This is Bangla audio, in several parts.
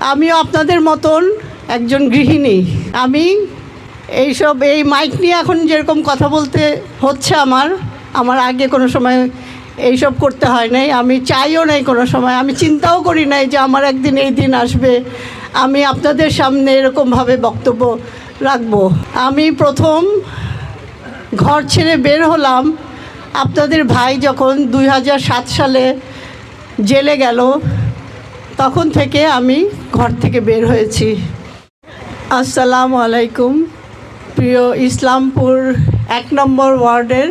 আমিও আপনাদের মতন একজন গৃহিণী। আমি এইসব, এই মাইক নিয়ে এখন যেরকম কথা বলতে হচ্ছে আমার আমার আগে কোনো সময় এইসব করতে হয় নাই। আমি চাইও নাই কোনো সময়। আমি চিন্তাও করি নাই যে আমার একদিন এই দিন আসবে। আমি আপনাদের সামনে এরকমভাবে বক্তব্য রাখব। আমি প্রথম ঘর ছেড়ে বের হলাম। আপনাদের ভাই যখন দুই হাজার সাত সালে জেলে গেল, তখন থেকে আমি ঘর থেকে বের হয়েছি। আসসালামু আলাইকুম। প্রিয় ইসলামপুর এক নম্বর ওয়ার্ডের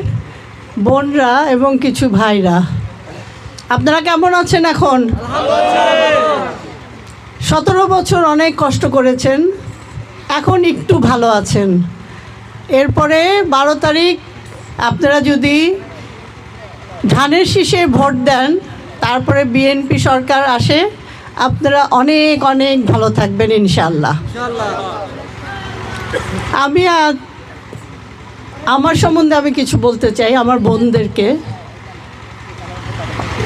বোনরা এবং কিছু ভাইরা। আপনারা কেমন আছেন এখন? সতেরো বছর অনেক কষ্ট করেছেন, এখন একটু ভালো আছেন। এরপরে বারো তারিখ আপনারা যদি ধানের শীষে ভোট দেন, তারপরে বিএনপি সরকার আসে আপনারা অনেক অনেক ভালো থাকবেন ইনশাল্লাহ আমি আজ আমার সম্বন্ধে আমি কিছু বলতে চাই আমার বোনদেরকে।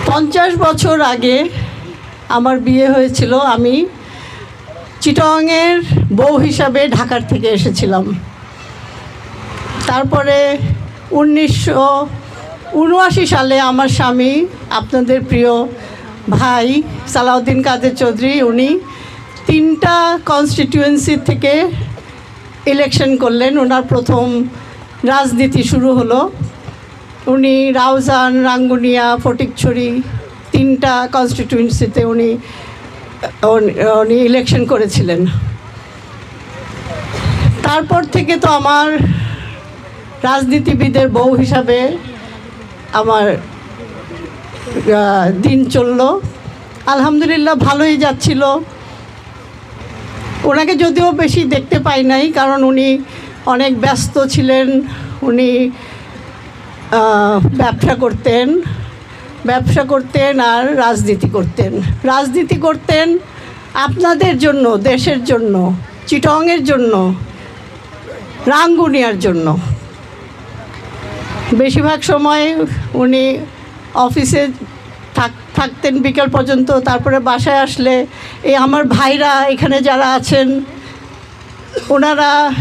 পঞ্চাশ বছর আগে আমার বিয়ে হয়েছিল, আমি চিটংয়ের বউ হিসাবে ঢাকার থেকে এসেছিলাম। তারপরে উনিশশো উনআশি সালে আমার স্বামী, আপনাদের প্রিয় ভাই সালাউদ্দিন কাদের চৌধুরী, উনি তিনটা কনস্টিটিউয়েন্সি থেকে ইলেকশন করলেন। ওনার প্রথম রাজনীতি শুরু হলো। উনি রাউজান, রাঙ্গুনিয়া, ফটিকছড়ি তিনটা কনস্টিটিউয়েন্সিতে উনি, উনি- ইলেকশন করেছিলেন। তারপর থেকে তো আমার রাজনীতিবিদের বউ হিসাবে আমার দিন চলল। আলহামদুলিল্লাহ ভালোই যাচ্ছিল। ওনাকে যদিও বেশি দেখতে পাই নাই, কারণ উনি অনেক ব্যস্ত ছিলেন, উনি ব্যবসা করতেন ব্যবসা করতেন আর রাজনীতি করতেন। রাজনীতি করতেন আপনাদের জন্য, দেশের জন্য, চিটংয়ের জন্য, রাঙ্গুনিয়ার জন্য। বেশিরভাগ সময় উনি অফিসে থাক, থাকতেন বিকেল পর্যন্ত, তারপরে বাসায় আসলে এই আমার ভাইরা এখানে যারা আছেন, ওনারা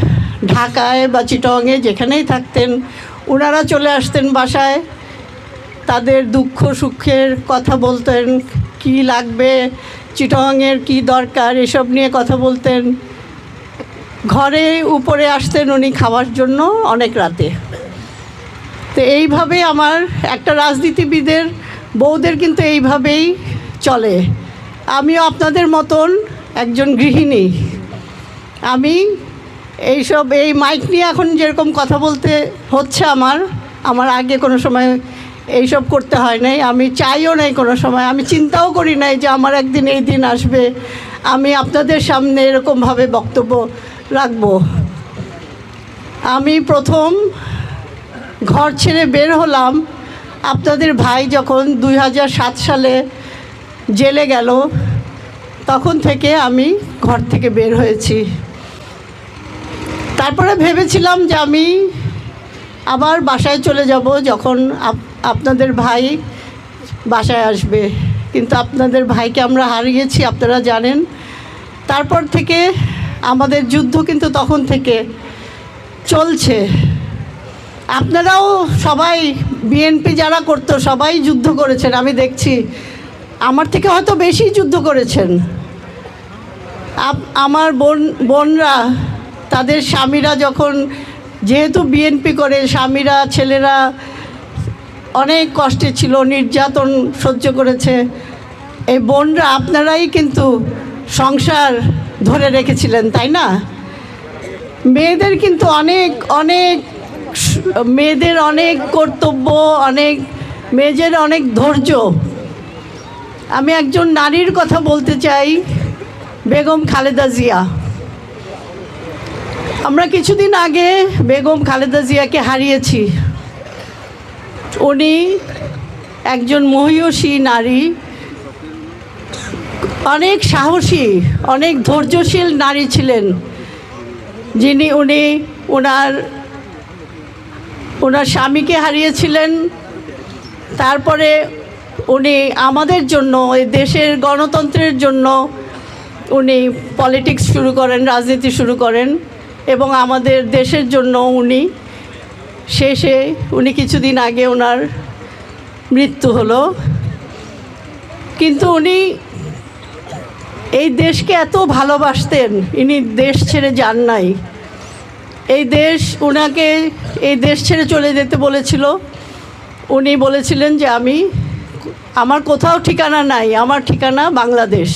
ঢাকায় বা চিটংয়ে যেখানেই থাকতেন, ওনারা চলে আসতেন বাসায়, তাদের দুঃখ সুখের কথা বলতেন, কি লাগবে চিটংয়ের কি দরকার, এসব নিয়ে কথা বলতেন। ঘরে উপরে আসতেন উনি খাওয়ার জন্য অনেক রাতে। তো এইভাবে আমার একটা রাজনীতিবিদের, বউদের কিন্তু এইভাবেই চলে। আমিও আপনাদের মতন একজন গৃহিণী। আমি এইসব, এই মাইক নিয়ে এখন যেরকম কথা বলতে হচ্ছে আমার আমার আগে কোনো সময় এইসব করতে হয় নাই। আমি চাইও নাই কোনো সময়, আমি চিন্তাও করি নাই যে আমার একদিন এই দিন আসবে। আমি আপনাদের সামনে এরকমভাবে বক্তব্য রাখব। আমি প্রথম ঘর ছেড়ে বের হলাম। আপনাদের ভাই যখন দুই হাজার সাত সালে জেলে গেল, তখন থেকে আমি ঘর থেকে বের হয়েছি। তারপরে ভেবেছিলাম যে আমি আবার বাসায় চলে যাব যখন আপ- আপনাদের ভাই বাসায় আসবে। কিন্তু আপনাদের ভাইকে আমরা হারিয়েছি, আপনারা জানেন। তারপর থেকে আমাদের যুদ্ধ কিন্তু তখন থেকে চলছে। আপনারাও সবাই বিএনপি যারা করতো, সবাই যুদ্ধ করেছেন, আমি দেখছি। আমার থেকে হয়তো বেশি যুদ্ধ করেছেন। আমার বোন, বোনরা, তাদের স্বামীরা যখন যেহেতু বিএনপি করে, স্বামীরা, ছেলেরা অনেক কষ্টে ছিল, নির্যাতন সহ্য করেছে। এই বোনরা, আপনারাই কিন্তু সংসার ধরে রেখেছিলেন, তাই না? মেয়েদের কিন্তু অনেক অনেক মেয়েদের অনেক কর্তব্য, অনেক মেয়েদের অনেক ধৈর্য। আমি একজন নারীর কথা বলতে চাই, বেগম খালেদা জিয়া। আমরা কিছুদিন আগে বেগম খালেদা জিয়াকে হারিয়েছি। উনি একজন মহিয়সী নারী, অনেক সাহসী, অনেক ধৈর্যশীল নারী ছিলেন। যিনি উনি ওনার ওনার স্বামীকে হারিয়েছিলেন। তারপরে উনি আমাদের জন্য, এই দেশের গণতন্ত্রের জন্য উনি পলিটিক্স শুরু করেন, রাজনীতি শুরু করেন এবং আমাদের দেশের জন্য উনি শেষে, উনি কিছুদিন আগে ওনার মৃত্যু হলো। কিন্তু উনি এই দেশকে এত ভালোবাসতেন, ইনি দেশ ছেড়ে যান নাই। এই দেশ ওনাকে এই দেশ ছেড়ে চলে যেতে বলেছিল। উনি বলেছিলেন যে আমি, আমার কোথাও ঠিকানা নাই, আমার ঠিকানা বাংলাদেশ।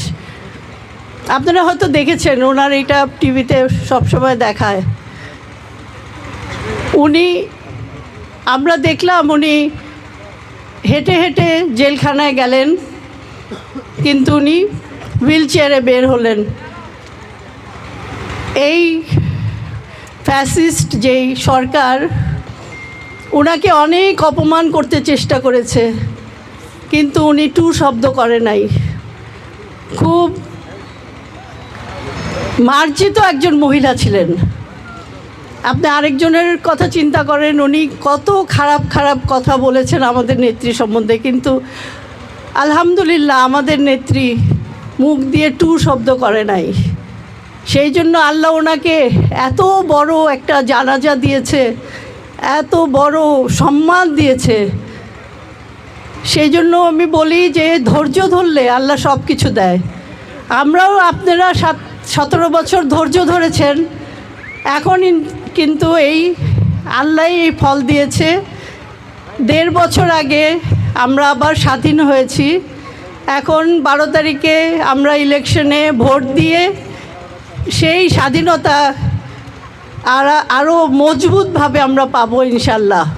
আপনারা হয়তো দেখেছেন ওনার এটা টিভিতে সবসময় দেখায়। উনি, আমরা দেখলাম উনি হেঁটে হেঁটে জেলখানায় গেলেন, কিন্তু উনি হুইল চেয়ারে বের হলেন। এই ফ্যাসিস্ট যেই সরকার ওনাকে অনেক অপমান করতে চেষ্টা করেছে, কিন্তু উনি টু শব্দ করে নাই। খুব মার্জিত একজন মহিলা ছিলেন। আপনি আরেকজনের কথা চিন্তা করেন, উনি কত খারাপ খারাপ কথা বলেছেন আমাদের নেত্রী সম্বন্ধে, কিন্তু আলহামদুলিল্লাহ আমাদের নেত্রী মুখ দিয়ে টু শব্দ করে নাই। সেই জন্য আল্লাহ ওনাকে এত বড় একটা জানাজা দিয়েছে, এত বড় সম্মান দিয়েছে। সেই জন্য আমি বলি যে ধৈর্য ধরলে আল্লাহ সব কিছু দেয়। আমরাও আপনারা সাত, সতেরো বছর ধৈর্য ধরেছেন। এখন কিন্তু এই আল্লাহ এই ফল দিয়েছে। দেড় বছর আগে আমরা আবার স্বাধীন হয়েছি। এখন বারো তারিখে আমরা ইলেকশনে ভোট দিয়ে সেই স্বাধীনতা আর আরও মজবুতভাবে আমরা পাবো ইনশাল্লাহ।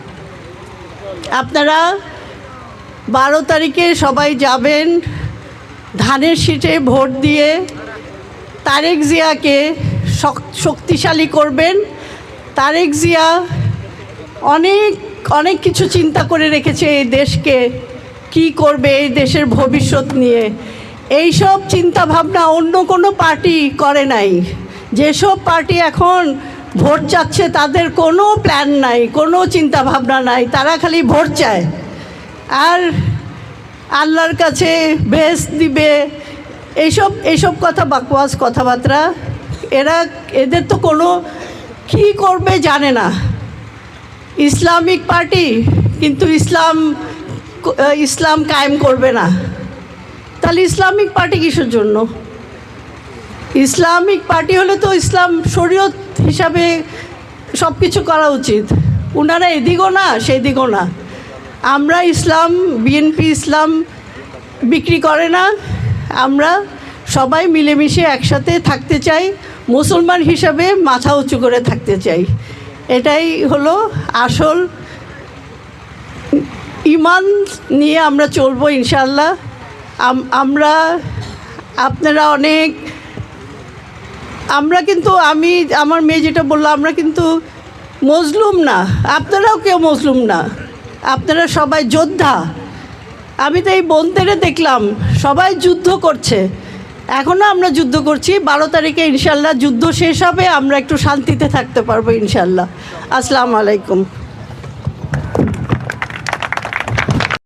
আপনারা বারো তারিখে সবাই যাবেন, ধানের শীটে ভোট দিয়ে তারেক জিয়াকে শক- শক্তিশালী করবেন। তারেক জিয়া অনেক অনেক কিছু চিন্তা করে রেখেছে এই দেশকে, কি করবে এই দেশের ভবিষ্যৎ নিয়ে। এইসব চিন্তা ভাবনা অন্য কোনো পার্টি করে নাই। যেসব পার্টি এখন ভোট চাচ্ছে, তাদের কোনো প্ল্যান নাই, কোনো চিন্তা ভাবনা নাই, তারা খালি ভোট চায়। আর আল্লাহর কাছে বেশ দিবে। এইসব এইসব কথা বাকওয়াজ কথাবার্তা, এরা, এদের তো কোনো কী করবে জানে না। ইসলামিক পার্টি, কিন্তু ইসলাম ইসলাম কায়েম করবে না। তাহলে ইসলামিক পার্টি কিসের জন্য? ইসলামিক পার্টি হলে তো ইসলাম শরীয়ত হিসাবে সব কিছু করা উচিত। ওনারা এদিকও না, সেদিকও না। আমরা ইসলাম, বিএনপি ইসলাম বিক্রি করে না। আমরা সবাই মিলেমিশে একসাথে থাকতে চাই, মুসলমান হিসাবে মাথা উঁচু করে থাকতে চাই। এটাই হলো আসল ইমান নিয়ে আমরা চলবো ইনশাল্লাহ আমরা, আপনারা অনেক, আমরা কিন্তু আমি, আমার মেয়ে যেটা বলল, আমরা কিন্তু মজলুম না। আপনারাও কেউ মজলুম না। আপনারা সবাই যোদ্ধা। আমি তো এই বোনদের দেখলাম, সবাই যুদ্ধ করছে। এখনও আমরা যুদ্ধ করছি, বারো তারিখে ইনশাল্লাহ যুদ্ধ শেষ হবে, আমরা একটু শান্তিতে থাকতে পারব ইনশাল্লাহ। আসসালামু আলাইকুম।